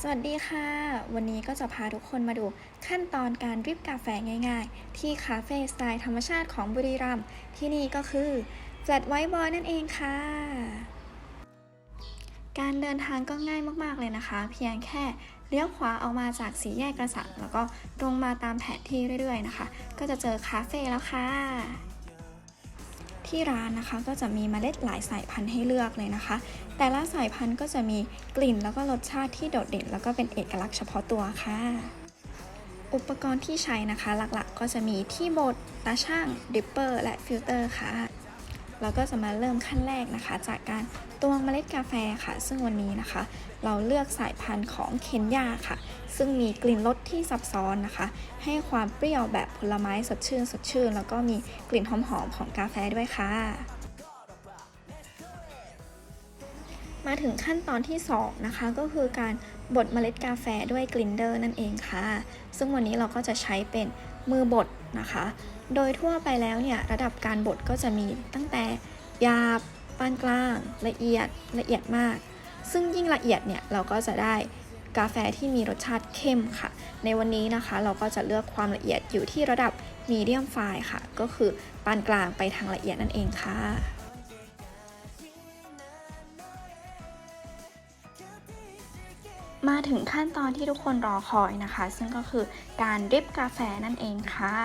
สวัสดีค่ะ วันนี้ก็จะพาทุกคนมาดูขั้นตอนการดริปกาแฟง่ายๆ ที่คาเฟ่สไตล์ธรรมชาติของบุรีรัมย์ที่นี่ก็คือ Flat White Boy นั่นเองค่ะ การเดินทางก็ง่ายมากๆเลยนะคะ เพียงแค่เลี้ยวขวาออกมาจากสีแยกกระสังแล้วก็ตรงมาตามแผนที่เรื่อยๆนะคะ ก็จะเจอคาเฟ่แล้วค่ะ ที่ร้านนะคะก็จะมีเมล็ดหลายสายพันธุ์ให้เลือกเลยนะคะ แต่ละสายพันธุ์ก็จะมีกลิ่นแล้วก็รสชาติที่โดดเด่น แล้วก็เป็นเอกลักษณ์เฉพาะตัวค่ะ อุปกรณ์ที่ใช้นะคะหลักๆ ก็จะมีที่บดตาช่างดิปเปอร์ และฟิลเตอร์ค่ะ เราก็จะมาเริ่มขั้นแรกนะคะ จากการตวงเมล็ดกาแฟค่ะ ซึ่งวันนี้นะคะ เราเลือกสายพันธุ์ของเคนยาค่ะ ซึ่งมีกลิ่นรสที่ซับซ้อนนะคะ ให้ความเปรี้ยวแบบผลไม้สดชื่นสดชื่น แล้วก็มีกลิ่นหอมๆของกาแฟด้วยค่ะมาถึงขั้นตอนที่ 2 นะคะ ก็คือการบดเมล็ดกาแฟด้วยกลินเดอร์นั่นเองค่ะ ซึ่งวันนี้เราก็จะใช้เป็น มือบดนะคะ โดยทั่วไปแล้วเนี่ยระดับการบดก็จะมีตั้งแต่หยาบปานกลาง ละเอียดละเอียดมาก ซึ่งยิ่งละเอียดเนี่ยเราก็จะได้กาแฟที่มีรสชาติเข้มค่ะ ในวันนี้นะคะเราก็จะเลือกความละเอียดอยู่ที่ระดับมีเดียมไฟค่ะ ก็คือปานกลางไปทางละเอียดนั่นเองค่ะ มาถึงขั้นตอนที่ทุกคนรอคอยนะคะ ซึ่งก็คือการดริปกาแฟนั่นเองค่ะ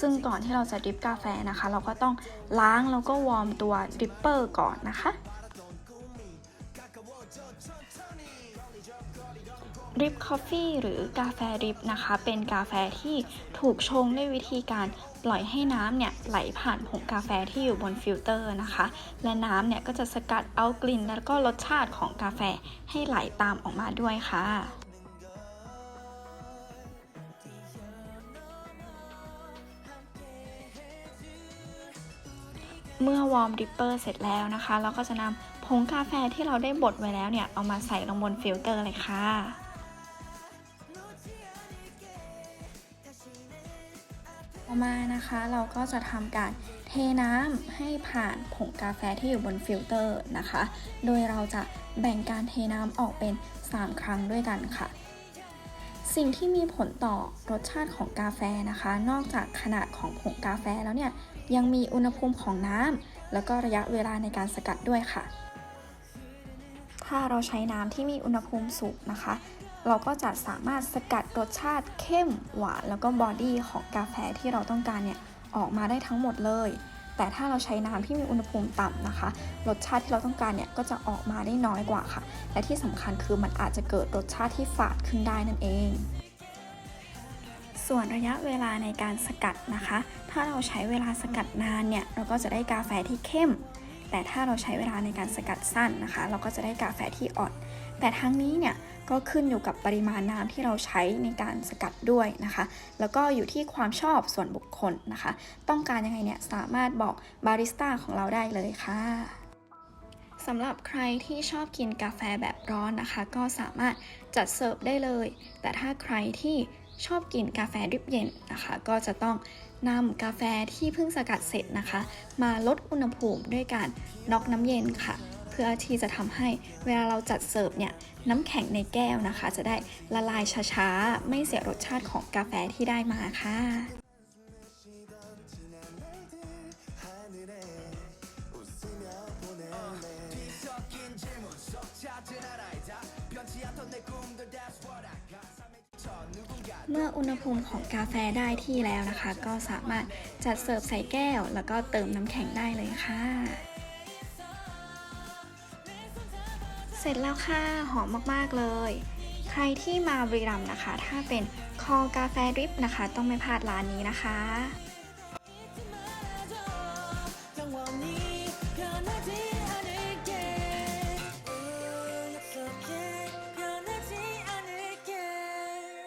ซึ่งก่อนที่เราจะดริปกาแฟนะคะ เราก็ต้องล้างแล้วก็วอร์มตัวดริปเปอร์ก่อนนะคะ ริปคอฟฟี่หรือกาแฟริปนะคะ เป็นกาแฟที่ถูกชงด้วยวิธีการปล่อยให้น้ำเนี่ยไหลผ่านผงกาแฟที่อยู่บนฟิลเตอร์นะคะ และน้ำเนี่ยก็จะสกัดเอากลิ่นแล้วก็รสชาติของกาแฟให้ไหลตามออกมาด้วยค่ะเมื่อวอร์มดิปเปอร์เสร็จแล้วนะคะ เราก็จะนำผงกาแฟที่เราได้บดไว้แล้วเนี่ย เอามาใส่ลงบนฟิลเตอร์เลยค่ะ ต่อมานะคะเราก็จะทำการเทน้ำให้ผ่านผงกาแฟที่อยู่บนฟิลเตอร์นะคะ โดยเราจะแบ่งการเทน้ำออกเป็น 3 ครั้งด้วยกันค่ะ สิ่งที่มีผลต่อรสชาติของกาแฟนะคะ นอกจากขนาดของผงกาแฟแล้วเนี่ยยังมีอุณหภูมิของน้ำแล้วก็ระยะเวลาในการสกัดด้วยค่ะ ถ้าเราใช้น้ำที่มีอุณหภูมิสูงนะคะ เราก็จะสามารถสกัดรสชาติเข้มหวานแล้วก็บอดี้ของกาแฟที่เราต้องการเนี่ยออกมาได้ทั้งหมดเลย แต่ถ้าเราใช้น้ำที่มีอุณหภูมิต่ำนะคะ รสชาติที่เราต้องการเนี่ยก็จะออกมาได้น้อยกว่าค่ะ และที่สำคัญคือมันอาจจะเกิดรสชาติที่ฝาดขึ้นได้นั่นเอง ส่วนระยะเวลาในการสกัดนะคะ ถ้าเราใช้เวลาสกัดนานเนี่ยเราก็จะได้กาแฟที่เข้ม แต่ถ้าเราใช้เวลาในการสกัดสั้นนะคะ เราก็จะได้กาแฟที่อ่อน แต่ทั้งนี้เนี่ย ก็ขึ้นอยู่กับปริมาณน้ำที่เราใช้ในการสกัดด้วยนะคะ แล้วก็อยู่ที่ความชอบส่วนบุคคลนะคะ ต้องการยังไงเนี่ยสามารถบอกบาริสต้าของเราได้เลยค่ะสำหรับใครที่ชอบกินกาแฟแบบร้อนนะคะ ก็สามารถจัดเสิร์ฟได้เลย แต่ถ้าใครที่ชอบกินกาแฟริบเย็นนะคะ ก็จะต้องนำกาแฟที่เพิ่งสกัดเสร็จนะคะ มาลดอุณหภูมิด้วยการน็อกน้ำเย็นค่ะ เพื่อที่จะทำให้เวลาเราจัดเสิร์ฟเนี่ยน้ำแข็งในแก้วนะคะ จะได้ละลายช้าๆ ไม่เสียรสชาติของกาแฟที่ได้มาค่ะเมื่ออุณหภูมิของกาแฟได้ที่แล้วนะคะ ก็สามารถจัดเสิร์ฟใส่แก้ว แล้วก็เติมน้ำแข็งได้เลยค่ะ เสร็จแล้วค่ะ หอมมากๆเลย ใครที่มาบริรัมนะคะ ถ้าเป็นคอกาแฟดริปนะคะ ต้องไม่พลาดร้านนี้นะคะ